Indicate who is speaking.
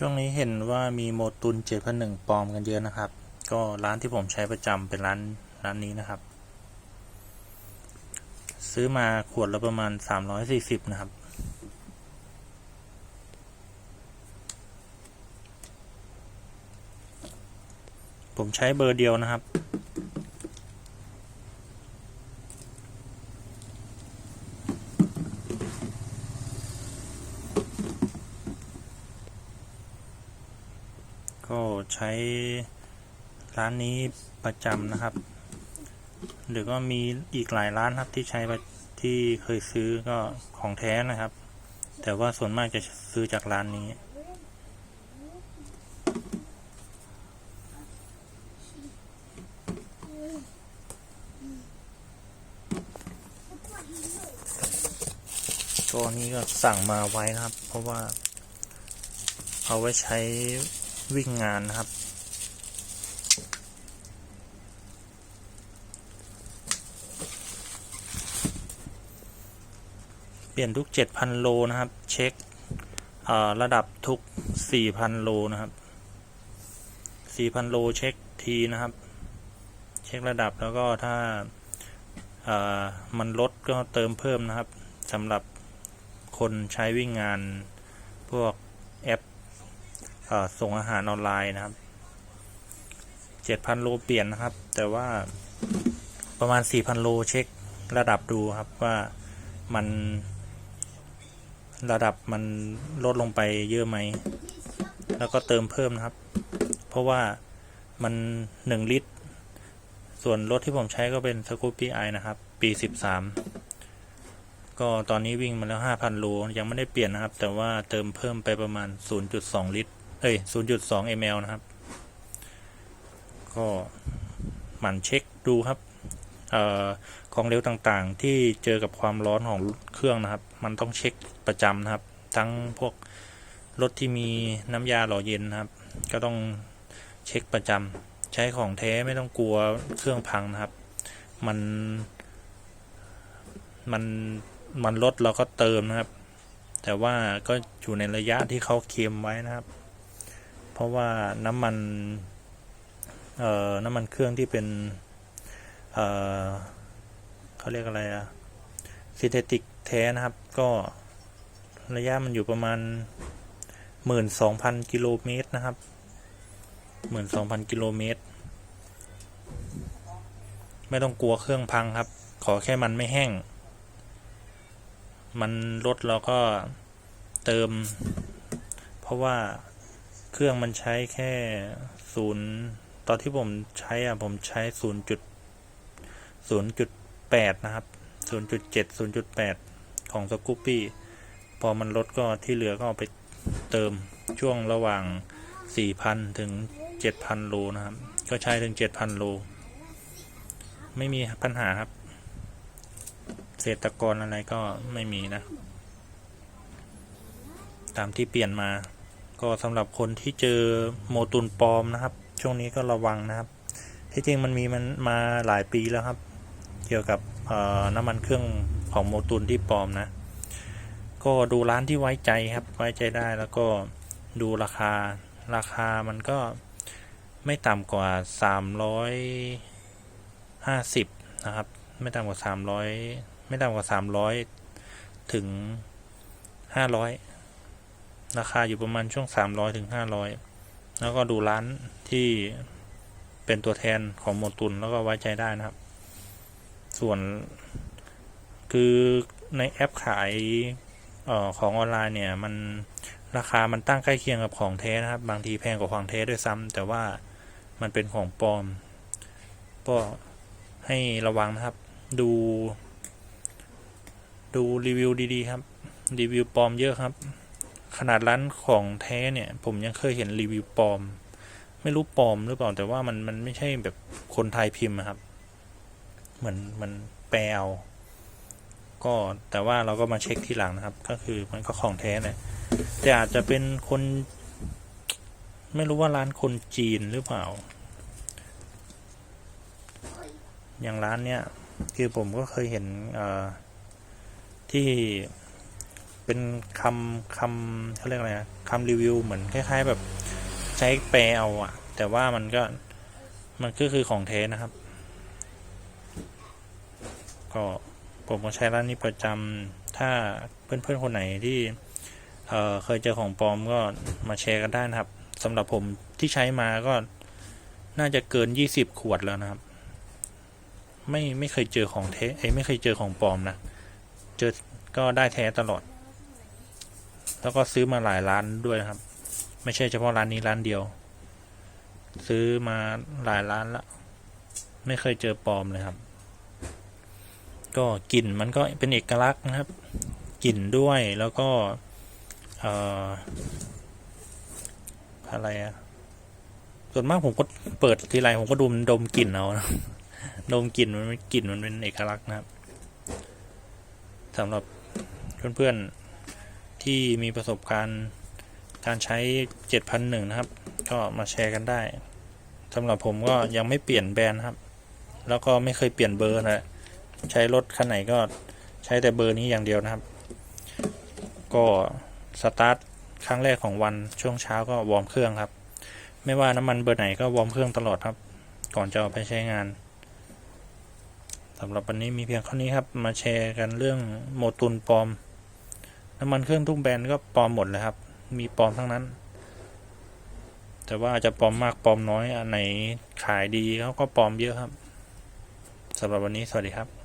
Speaker 1: ช่วงนี้เห็นว่ามีโมตุน 7,001ปลอมกันเยอะนะครับ ก็ร้านที่ผมใช้ประจำเป็นร้านร้านนี้นะครับ ซื้อมาขวดละประมาณ 340 นะครับ ผมใช้เบอร์เดียวนะครับ ก็ ใช้ร้านนี้ประจำนะครับ หรือก็มีอีกหลายร้านครับที่ใช้ที่เคยซื้อก็ของแท้นะครับ แต่ว่าส่วนมากจะซื้อจากร้านนี้ตัวนี้ก็สั่งมาไว้นะครับ เพราะว่า เอาไว้ใช้ วิ่งงานนะครับ เปลี่ยนทุก 7,000 โลนะครับ เช็คระดับทุก 4,000 โลนะครับ 4,000 โลเช็คทีนะครับ เช็คระดับแล้วก็ถ้ามันลดก็เติมเพิ่มนะครับสำหรับคนใช้วิ่งงานพวกแอป ส่งอาหารออนไลน์นะครับเจ็ดพันโลเปลี่ยนนะครับ แต่ว่าประมาณสี่พันโลเช็คระดับดูครับว่ามันระดับมันลดลงไปเยอะไหม แล้วก็เติมเพิ่มนะครับ เพราะว่ามันหนึ่งลิตร ส่วนรถที่ผมใช้ก็เป็นสกูปปี้ไอนะครับ ปีสิบสามก็ตอนนี้วิ่งมาแล้วห้าพันโล ยังไม่ได้เปลี่ยนนะครับ แต่ว่าเติมเพิ่มไปประมาณ 0.2 ลิตร เอ้ย 0.2 ml นะครับ ก็หมั่นเช็คดูครับออของเร็วต่างๆ ที่เจอกับความร้อนของเครื่องนะครับ มันต้องเช็คประจำนะครับ ทั้งพวกรถที่มีน้ำยาหล่อเย็นนะครับ ก็ต้องเช็คประจำใช้ของแท้ไม่ต้องกลัวเครื่องพังนะครับ มันมันมันลดเราก็เติมนะครับ แต่ว่าก็อยู่ในระยะที่เขาเค็มไว้นะครับ เพราะว่าน้ำมันเอ่อน้ำมันเครื่องที่เป็นเอ่อเขาเรียกอะไรอะซินเทติกแท้นะครับ ก็ระยะมันอยู่ประมาณหมื่นสองพันกิโลเมตรนะครับหมื่นสองพันกิโลเมตร ไม่ต้องกลัวเครื่องพังครับ ขอแค่มันไม่แห้ง มันลดเราก็เติม เพราะว่า เครื่องมันใช้แค่ศูนย์ตอนที่ผมใช้อะผมใช้ศูนย์จุดศูนย์จุดแปดนะครับศูนย์จุดเจ็ดศูนย์จุดแปดของสกูปปี้พอมันลดก็ที่เหลือก็เอาไปเติมช่วงระหว่างสี่พันถึงเจ็ดพันโลนะครับ ก็ใช้ถึงเจ็ดพันโล ไม่มีปัญหาครับ เศษตะกอนอะไรก็ไม่มีนะ ตามที่เปลี่ยนมา ก็สำหรับคนที่เจอโมตุนปลอมนะครับ ช่วงนี้ก็ระวังนะครับ ที่จริงมันมีมันมาหลายปีแล้วครับ เกี่ยวกับน้ำมันเครื่องของโมตุนที่ปลอมนะ ก็ดูร้านที่ไว้ใจครับ ไว้ใจได้แล้วก็ดูราคาราคามันก็ไม่ต่ำกว่าสามร้อยห้าสิบนะครับ ไม่ต่ำกว่าสามร้อยไม่ต่ำกว่าสามร้อยถึงห้า ราคาอยู่ประมาณช่วงสามร้อยถึงห้าร้อยแล้วก็ดูร้านที่เป็นตัวแทนของโมตุนแล้วก็ไว้ใจได้นะครับ ส่วนคือในแอปขายออของออนไลน์เนี่ย มันราคามันตั้งใกล้เคียงกับของแท้นะครับ บางทีแพงกว่าของแท้ด้วยซ้ำแต่ว่ามันเป็นของปลอม ก็ให้ระวังนะครับ ดู ดูรีวิวดีๆครับ รีวิวปลอมเยอะครับ ขนาดร้านของแท้เนี่ย ผมยังเคยเห็นรีวิวปลอม ไม่รู้ปลอมหรือเปล่าแต่ว่ามันมันไม่ใช่แบบคนไทยพิมพ์อะครับ เหมือนมันแปลเอาก็แต่ว่าเราก็มาเช็คทีหลังนะครับ ก็คือมันก็ของแท้เลยแต่อาจจะเป็นคน ไม่รู้ว่าร้านคนจีนหรือเปล่า อย่างร้านเนี้ยคือผมก็เคยเห็นที่ เป็นคำคำเขาเรียกอะไรนะคำรีวิวเหมือนคล้าย ๆ แบบใช้แปลเอาอะแต่ว่ามันก็มันก็คือของเทสนะครับ ก็ผมก็ใช้ร้านนี้ประจำถ้าเพื่อนๆคนไหนที่เเคยเจอของปลอมก็มาแชร์กันได้นะครับสำหรับผมที่ใช้มาก็น่าจะเกินยี่สิบขวดแล้วนะครับ ไม่ไม่เคยเจอของเทเอ้ไม่เคยเจอของปลอมนะ เจอก็ได้แท้ตลอด แล้วก็ซื้อมาหลายร้านด้วยนะครับ ไม่ใช่เฉพาะร้านนี้ร้านเดียว ซื้อมาหลายร้านละ ไม่เคยเจอปลอมเลยครับ ก็กลิ่นมันก็เป็นเอกลักษณ์นะครับ กลิ่นด้วยแล้วก็เอ่ออะไรอะส่วนมากผมก็เปิดทีไรผมก็ดมดมกลิ่นเอานะดมกลิ่นมันกลิ่นมันเป็นเอกลักษณ์นะครับสำหรับเพื่อนๆ ที่มีประสบการณ์การใช้ 7001 นะครับ ก็มาแชร์กันได้สำหรับผมก็ยังไม่เปลี่ยนแบรนด์ครับ แล้วก็ไม่เคยเปลี่ยนเบอร์นะใช้รถคันไหนก็ใช้แต่เบอร์นี้อย่างเดียวนะครับ ก็สตาร์ทครั้งแรกของวันช่วงเช้าก็วอร์มเครื่องครับ ไม่ว่าน้ำมันเบอร์ไหนก็วอร์มเครื่องตลอดครับ ก่อนจะเอาไปใช้งานสำหรับวันนี้มีเพียงเท่านี้ครับ มาแชร์กันเรื่องโมตุนปลอม น้ำมันเครื่องทุกแบรนด์ก็ปลอมหมดเลยครับ มีปลอมทั้งนั้น แต่ว่าอาจจะปลอมมากปลอมน้อยอันไหนขายดีเขาก็ปลอมเยอะครับสำหรับวันนี้สวัสดีครับ